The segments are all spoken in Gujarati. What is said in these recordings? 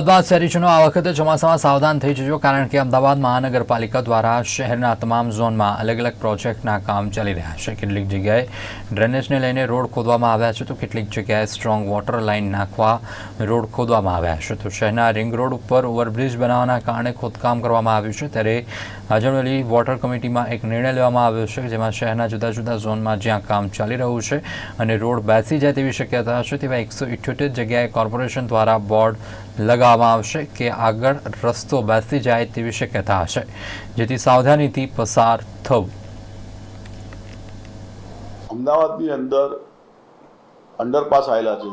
અમદાવાદ શહેરીજનો આ વખતે ચોમાસામાં સાવધાન થઈ જજો, કારણ કે અમદાવાદ મહાનગરપાલિકા દ્વારા શહેરના તમામ ઝોનમાં અલગ અલગ પ્રોજેક્ટના કામ ચાલી રહ્યા છે. કેટલીક જગ્યાએ ડ્રેનેજને લઈને રોડ ખોદવામાં આવ્યા છે, તો કેટલીક જગ્યાએ સ્ટ્રોંગ વોટર લાઇન નાખવા રોડ ખોદવામાં આવ્યા છે. તો શહેરના રિંગ રોડ ઉપર ઓવરબ્રિજ બનાવવાના કારણે ખોદકામ કરવામાં આવ્યું છે. ત્યારે આજમલી વોટર કમિટીમાં એક નિર્ણય લેવામાં આવ્યો છે જેમાં શહેરના જુદા જુદા ઝોનમાં જ્યાં કામ ચાલી રહ્યું છે અને રોડ બેસી જાય તેવી શક્યતા છે, તેવા એકસો ઇઠ્યોતેર જગ્યાએ કોર્પોરેશન દ્વારા બોર્ડ લગાવવામાં આવશે કે આગળ રસ્તો બેસી જાય તેવી શક્યતા હશે જેથી સાવધાનીથી પસાર થવું. અમદાવાદની અંદર અંડરપાસ આવેલા છે.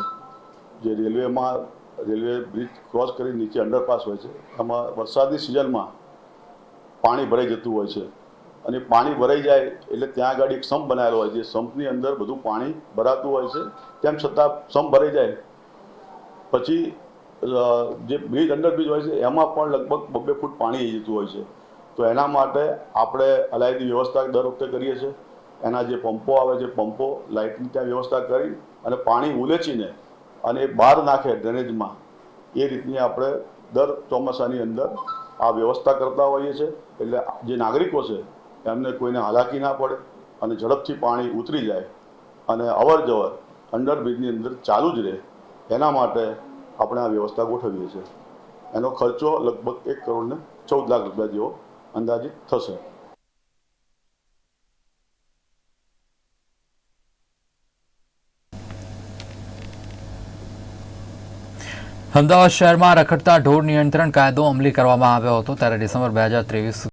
જે રેલવેમાં, રેલવે બ્રિજ ક્રોસ કરી નીચે અંડરપાસ હોય છે. એમાં વરસાદની સિઝનમાં પાણી ભરાઈ જતું હોય છે. અને પાણી ભરાઈ જાય એટલે ત્યાં આગળ એક સંપ બનાવેલો હોય છે. સંપની અંદર બધું પાણી ભરાતું હોય છે. તેમ છતાં સંપ ભરાઈ જાય. પછી જે બ્રિજ અંડરબ્રિજ હોય છે, એમાં પણ લગભગ બબ્બે ફૂટ પાણી આવી જતું હોય છે. તો એના માટે આપણે અલાયદી વ્યવસ્થા દર વખતે કરીએ છીએ. એના જે પંપો આવે છે, પંપો, લાઇટની ત્યાં વ્યવસ્થા કરી અને પાણી ઉલેચીને અને એ બહાર નાખે ડ્રેનેજમાં. એ રીતની આપણે દર ચોમાસાની અંદર આ વ્યવસ્થા કરતા હોઈએ છીએ. એટલે જે નાગરિકો છે, એમને કોઈને હાલાકી ના પડે અને ઝડપથી પાણી ઉતરી જાય અને અવર જવર અંડરબ્રિજની અંદર ચાલુ જ રહે. એના માટે આપણે આ વ્યવસ્થા ગોઠવીએ છીએ. એનો ખર્ચો લગભગ એક કરોડ ને ચૌદ લાખ રૂપિયા જેવો અંદાજિત થશે. અમદાવાદ શહેરમાં રખડતા ઢોર નિયંત્રણ કાયદો અમલી કરવામાં આવ્યો હતો ત્યારે ડિસેમ્બર બે હજાર ત્રેવીસ